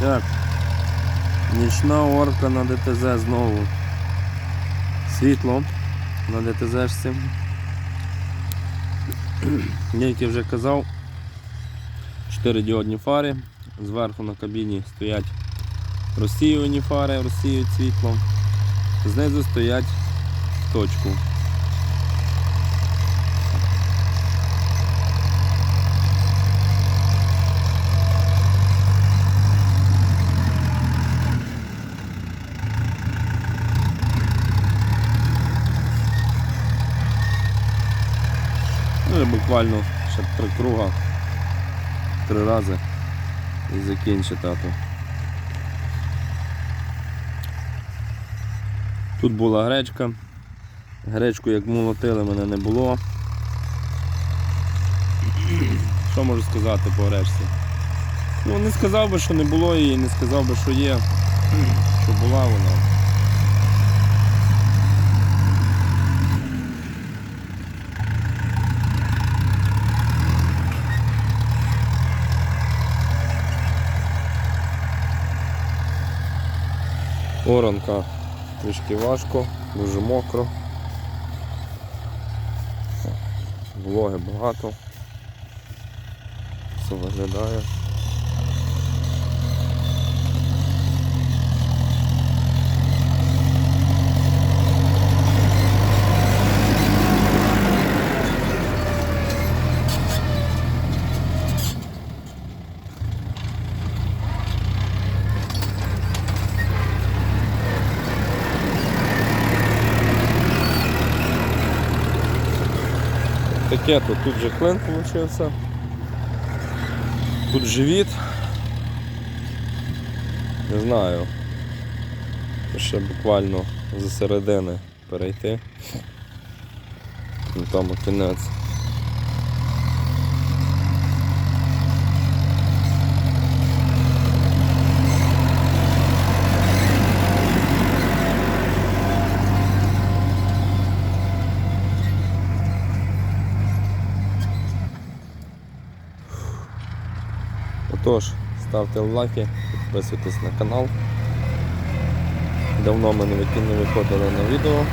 Так. Нічна орка на ДТЗ знову. Світло на ДТЗшці. Як я вже казав, 4 діодні фари. Зверху на кабіні стоять розсіювані фари, розсіюють світло. Знизу стоять точку. Ну і буквально ще три круга, три рази і закінчить тату. Тут була гречка. Гречку як молотили мене не було. Що можу сказати по гречці? Ну не сказав би, що не було її, не сказав би, що є, що була вона. Оранка трішки важко, дуже мокро. Вологи багато. Все виглядає. Таке то тут же клин получився. Тут живіт. Не знаю. Ще буквально за середини перейти. Ну, Там кінець. Отож, ставте лайки, підписуйтесь на канал. Давно ми не виходили на відео.